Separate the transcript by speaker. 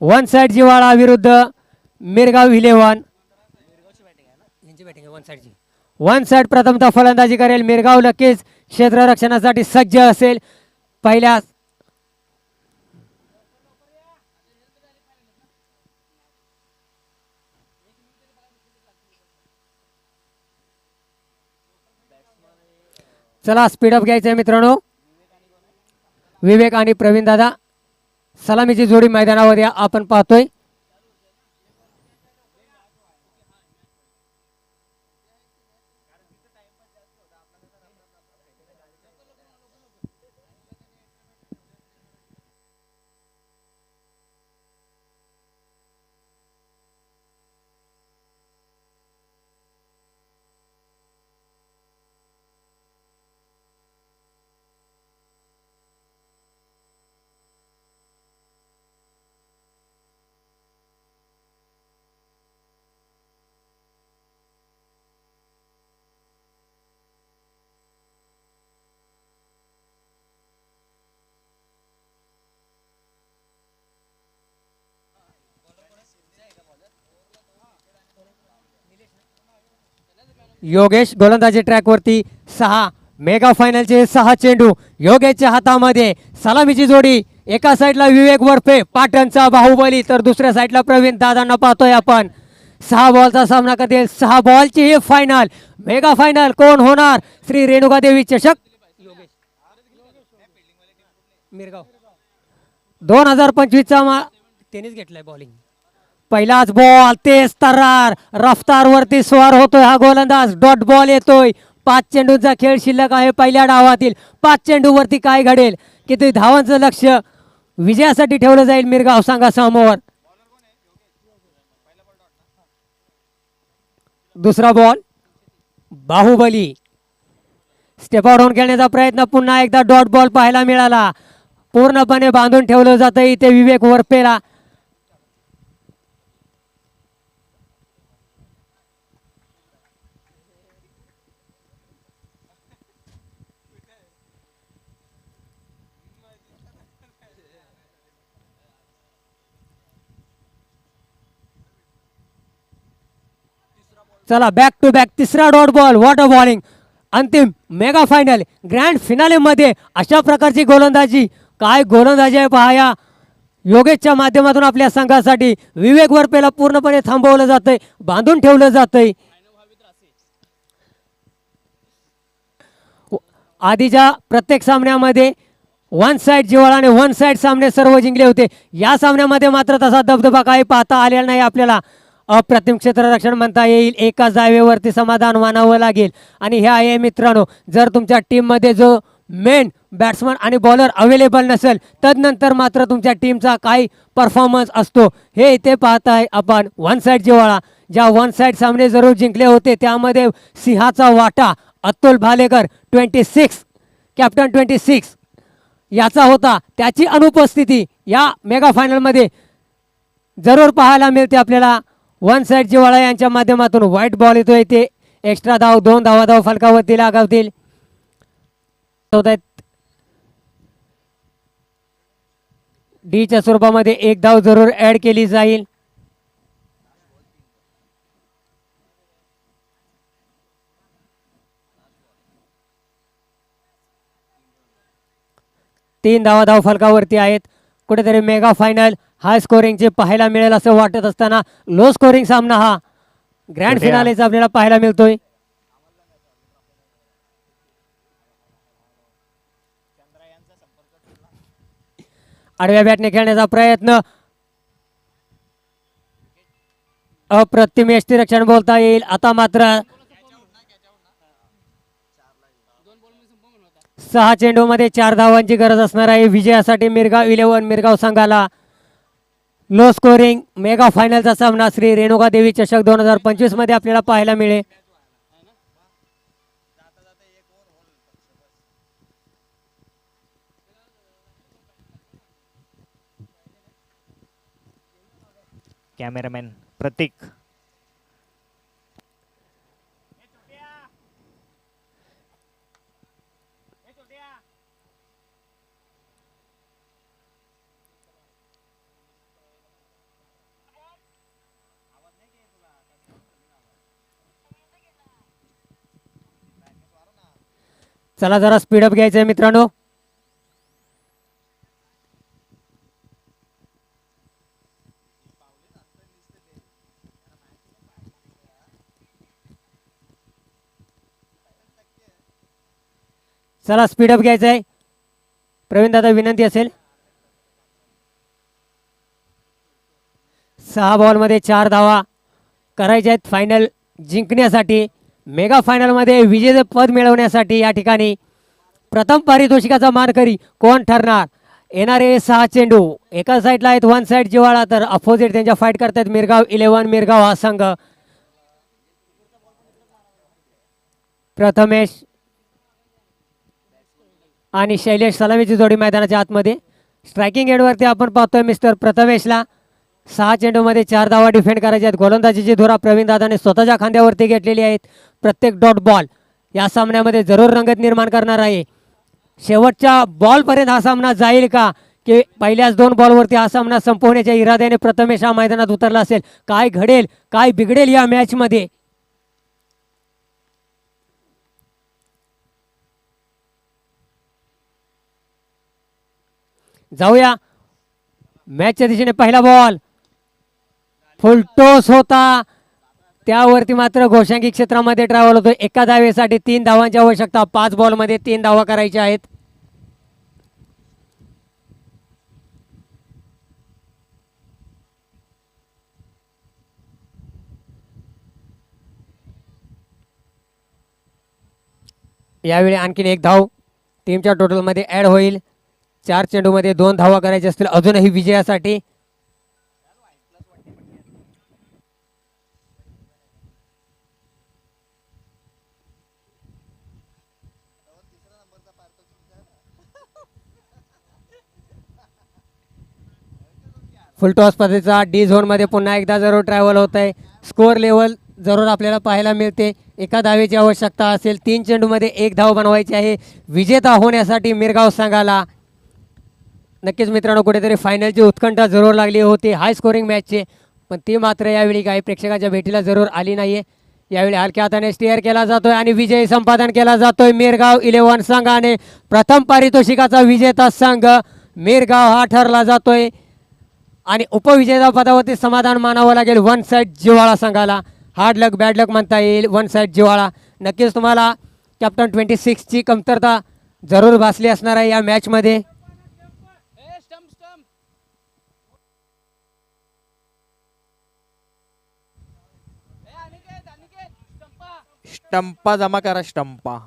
Speaker 1: One side जिवाळा विरुद्ध Mirgaon eleven one one side प्रथमतः फलंदाजी करेल मिरगाव नक्कीच. क्षेत्ररक्षणासाठी सज्ज असेल. पहिल्या चला स्पीडअप घ्यायचं आहे मित्रांनो. विवेक आणि प्रवीण दादा सलामीची जोडी मैदानावर या आपण पाहतोय. योगेश गोलंदाजी ट्रॅकवरती सहा मेगा फायनलचे सहा चेंडू योगेशच्या हातामध्ये. सलामीची जोडी एका साईडला विवेक वरफे पाटणचा बाहुबली तर दुसऱ्या साईडला प्रवीण दादांना पाहतोय आपण. सहा बॉलचा सामना करतील सहा बॉलची हे फायनल मेगा फायनल कोण होणार? श्री रेणुका देवी चषक. मिरगाव. दोन हजार पंचवीसचा मा त्यांनीच घेतलाय बॉलिंग पहिलाच बॉल तेज तर्रार रफ्तारवरती स्वार होतोय हा गोलंदाज. डॉट बॉल येतोय. पाच चेंडूंचा खेळ शिल्लक आहे पहिल्या डावातील. पाच चेंडूवरती काय घडेल? किती धावांचं लक्ष? विजयासाठी ठेवलं जाईल मिरगाव सांगा समोर. दुसरा बॉल बाहुबली. स्टेप आउट खेळण्याचा प्रयत्न पुन्हा एकदा डॉट बॉल पाहायला मिळाला. पूर्णपणे बांधून ठेवलं जातं इथे विवेक वरपेला. चला बॅक टू बॅक तिसरा dot ball what a bowling अंतिम मेगा फायनल ग्रँड फिनालेमध्ये अशा प्रकारची गोलंदाजी. काय गोलंदाजी आहे पहा या. योगेशच्या माध्यमातून आपल्या संघासाठी विवेक वरपेला पूर्णपणे थांबवलं जातंय बांधून ठेवलं जातंय. आधीच्या प्रत्येक सामन्यामध्ये वन साइड जिवाळ आणि वन साइड सामने सर्व जिंकले होते. या सामन्यामध्ये मात्र तसा दबदबा काही पाहता आलेला नाही आपल्याला. अप्रतिम क्षेत्ररक्षण म्हणता येईल. एका जावेवरती समाधान मानावं लागेल. आणि हे आहे मित्रांनो जर तुमच्या टीममध्ये जो मेन बॅट्समन आणि बॉलर अवेलेबल नसेल तदनंतर मात्र तुमच्या टीमचा काही परफॉर्मन्स असतो. हे इथे पाहताय आपण वन साईड जिवाळा ज्या वन साईड सामने जरूर जिंकले होते त्यामध्ये सिंहाचा वाटा Atul Bhalekar twenty six captain twenty six याचा होता. त्याची अनुपस्थिती या मेगा फायनलमध्ये जरूर पाहायला मिळते आपल्याला. वन साईड जिवाळा यांच्या माध्यमातून व्हाईट बॉल येतोय ते एक्स्ट्रा धाव दोन धावा धाव फलकावरती लागावतील. डीच्या स्वरूपामध्ये एक धाव जरूर ऍड केली जाईल. तीन धावा धाव फलकावरती आहेत. कुठेतरी मेगा फायनल हाय स्कोरिंगचे पाहायला मिळेल असं वाटत असताना लो स्कोरिंग सामना हा. ग्रँड? फिनालेचा आपल्याला पाहायला मिळतोय. आडव्या बॅटने खेळण्याचा प्रयत्न. अप्रतिम यष्टीरक्षण बोलता येईल. आता मात्र सहा चेंडूमध्ये चार धावांची गरज असणार आहे. विजयासाठी मिरगाव इलेव्हन मिरगाव संघाला लो स्कोरिंग मेगा फायनलचा सामना श्री रेणुका देवी चषक दोन हजार पंचवीसमध्ये आपल्याला पाहायला मिळेल.
Speaker 2: कॅमेरामॅन प्रतीक
Speaker 1: चला जरा स्पीडअप घ्यायचं आहे मित्रांनो. चला स्पीडअप घ्यायचं आहे प्रवीण दादा विनंती असेल. सहा बॉलमध्ये चार धावा करायच्या आहेत. फायनल जिंकण्यासाठी मेगा फायनलमध्ये विजेते पद मिळवण्यासाठी या ठिकाणी प्रथम पारितोषिकाचा मानकरी कोण ठरणार? येणारे सहा चेंडू. एका साईडला आहेत वन साईड जिवाळा तर अपोजिट त्यांच्या फाईट करतायत मिरगाव इलेव्हन मिरगाव हा संघ. प्रथमेश आणि शैलेश सलामीची जोडी मैदानाच्या आतमध्ये. स्ट्रायकिंग एडवरती आपण पाहतोय मिस्टर प्रथमेशला. सहा चेंडूमध्ये चार धावा डिफेंड करायचे आहेत. गोलंदाजीची धुरा प्रवीण दादाने स्वतःच्या खांद्यावरती घेतलेली आहेत. प्रत्येक डॉट बॉल या सामन्यामध्ये जरूर रंगत निर्माण करणार आहे. शेवटच्या बॉलपर्यंत हा सामना जाईल का? की पहिल्याच दोन बॉलवरती हा सामना संपवण्याच्या इराद्याने प्रथमेश हा मैदानात उतरला असेल? काय घडेल? काय बिघडेल या मॅचमध्ये? जाऊया. मॅचच्या दिशेने पहिला बॉल. फुलटोस होता. त्यावरती मात्र घोषांकी क्षेत्रामध्ये ट्रॅव्हल होतो एका धावेसाठी तीन धावांची आवश्यकता. पाच बॉलमध्ये तीन धावा करायच्या आहेत. यावेळी आणखीन एक धाव टीमच्या टोटलमध्ये ॲड होईल. चार चेंडूमध्ये दोन धावा करायच्या असतील. अजूनही विजयासाठी फुलटॉस स्पर्धेचा डी झोनमध्ये पुन्हा एकदा जरूर ट्रॅव्हल होत आहे. स्कोअर लेवल जरूर आपल्याला पाहायला मिळते. एका धावेची आवश्यकता असेल तीन चेंडूमध्ये एक धाव बनवायची आहे. विजेता होण्यासाठी मिरगाव संघाला नक्कीच मित्रांनो कुठेतरी फायनलची उत्कंठा जरूर लागली होती. हाय स्कोरिंग मॅचचे पण ती मात्र यावेळी काही प्रेक्षकांच्या भेटीला जरूर आली नाही आहे यावेळी हलक्या हाताने स्टेअर केला जातोय आणि विजयी संपादन केला जातोय मिरगाव इलेव्हन संघाने. प्रथम पारितोषिकाचा विजेता संघ मिरगाव हा ठरला जातोय. आणि उपविजेता पदावरती समाधान मानावं लागेल. वन साईड जिव्हाळा संघाला. हार्ड लक बॅड लक म्हणता येईल. वन साईड जिव्हाळा. नक्कीच तुम्हाला कॅप्टन ट्वेंटी सिक्सची कमतरता जरूर भासली असणार आहे या मॅचमध्ये
Speaker 3: स्टंपा जमा करा स्टंपा.